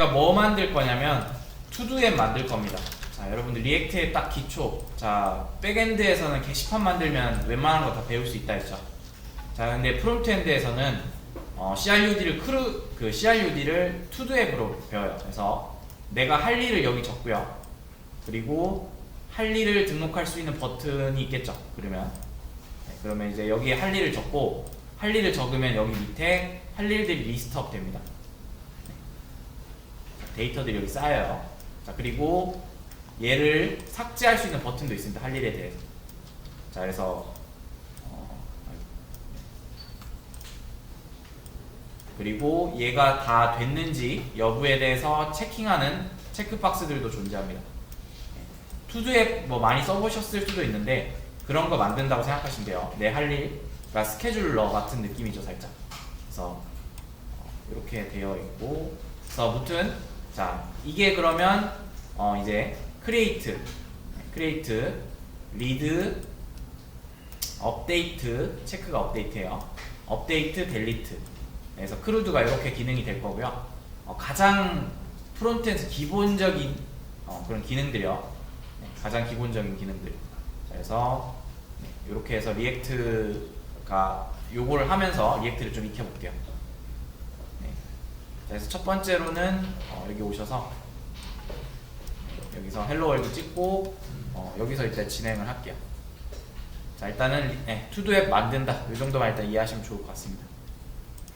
우리가 뭐 만들 거냐면 투두앱 만들 겁니다. 자, 여러분들 리액트의 딱 기초. 자, 백엔드에서는 게시판 만들면 웬만한 거 다 배울 수 있다 했죠. 자, 근데 프론트엔드에서는 어, CRUD를 크루 그 CRUD를 투두앱으로 배워요. 그래서 내가 할 일을 여기 적고요. 그리고 할 일을 등록할 수 있는 버튼이 있겠죠. 그러면 네, 그러면 이제 여기에 할 일을 적고 할 일을 적으면 여기 밑에 할 일들이 리스트업 됩니다. 데이터들이 여기 쌓여요. 자, 그리고 얘를 삭제할 수 있는 버튼도 있습니다. 할 일에 대해서. 자, 그래서 어, 그리고 얘가 다 됐는지 여부에 대해서 체킹하는 체크박스들도 존재합니다. 투두앱 뭐 많이 써보셨을 수도 있는데 그런 거 만든다고 생각하시면 돼요. 내 할 일, 그러니까 스케줄러 같은 느낌이죠, 살짝. 그래서 어, 이렇게 되어 있고, 그래서 무튼 자 이게 그러면 어 이제 크리에이트, 리드, 업데이트, 체크가 업데이트예요. 업데이트, 델리트. 그래서 크루드가 이렇게 기능이 될 거고요. 어, 가장 프론트에서 기본적인 어, 그런 기능들이요. 네, 가장 기본적인 기능들. 자, 그래서 이렇게 해서 리액트가 요거를 하면서 리액트를 좀 익혀볼게요. 그래서 첫 번째로는 어, 여기 오셔서 여기서 헬로 월드 찍고 어, 여기서 일단 진행을 할게요. 자 일단은 네, 투두앱 만든다 이 정도만 일단 이해하시면 좋을 것 같습니다.